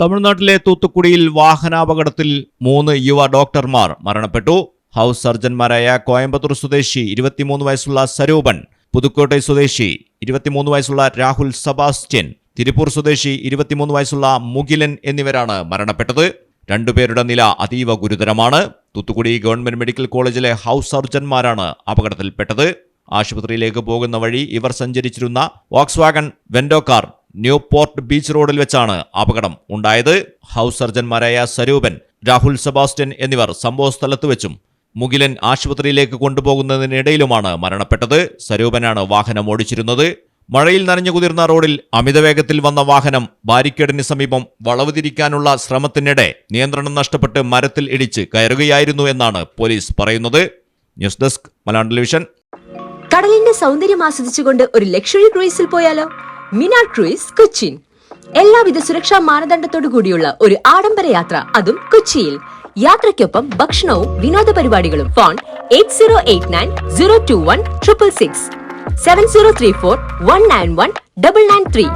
തമിഴ്നാട്ടിലെ തൂത്തുക്കുടിയിൽ വാഹനാപകടത്തിൽ മൂന്ന് യുവ ഡോക്ടർമാർ മരണപ്പെട്ടു. ഹൗസ് സർജൻമാരായ കോയമ്പത്തൂർ സ്വദേശി ഇരുപത്തിമൂന്ന് വയസ്സുള്ള സരൂപൻ പുതുക്കോട്ടെ സ്വദേശി ഇരുപത്തിമൂന്ന് വയസ്സുള്ള രാഹുൽ സബാസ്റ്റ്യൻ തിരുപ്പൂർ സ്വദേശി ഇരുപത്തിമൂന്ന് വയസ്സുള്ള മുകിലൻ എന്നിവരാണ് മരണപ്പെട്ടത്. രണ്ടുപേരുടെ നില അതീവ ഗുരുതരമാണ്. തൂത്തുക്കുടി ഗവൺമെന്റ് മെഡിക്കൽ കോളേജിലെ ഹൗസ് സർജൻമാരാണ് അപകടത്തിൽപ്പെട്ടത്. ആശുപത്രിയിലേക്ക് പോകുന്ന വഴി ഇവർ സഞ്ചരിച്ചിരുന്ന Volkswagen Vento car New Port Beach റോഡിൽ വെച്ചാണ് അപകടം ഉണ്ടായത്. ഹൗസ് സർജൻമാരായ സരൂപൻ രാഹുൽ സെബാസ്റ്റ്യൻ എന്നിവർ സംഭവസ്ഥലത്ത് വെച്ചും മുകിലൻ ആശുപത്രിയിലേക്ക് കൊണ്ടുപോകുന്നതിനിടയിലുമാണ് മരണപ്പെട്ടത്. സരൂപനാണ് വാഹനം ഓടിച്ചിരുന്നത്. മഴയിൽ നനഞ്ഞു കുതിർന്ന റോഡിൽ അമിതവേഗത്തിൽ വന്ന വാഹനം ബാരിക്കേഡിന് സമീപം വളവ് തിരിക്കാനുള്ള ശ്രമത്തിനിടെ നിയന്ത്രണം നഷ്ടപ്പെട്ട് മരത്തിൽ ഇടിച്ച് കയറുകയായിരുന്നു എന്നാണ് പോലീസ് പറയുന്നത്. News desk Malayalam television. കടലിന്റെ സൗന്ദര്യം ആസ്വദിച്ചുകൊണ്ട് ഒരു ലക്ഷറി ക്രൂയിസിൽ പോയാലോ? മിനാർ ക്രൂയിസ് കൊച്ചിൻ എല്ലാവിധ സുരക്ഷാ മാനദണ്ഡത്തോടു കൂടിയുള്ള ഒരു ആഡംബര യാത്ര അതും കൊച്ചിയിൽ. യാത്രയ്ക്കൊപ്പം ഭക്ഷണവും വിനോദ പരിപാടികളും phone eight zero eight nine zero two one triple six. Seven zero three four one nine one double nine three.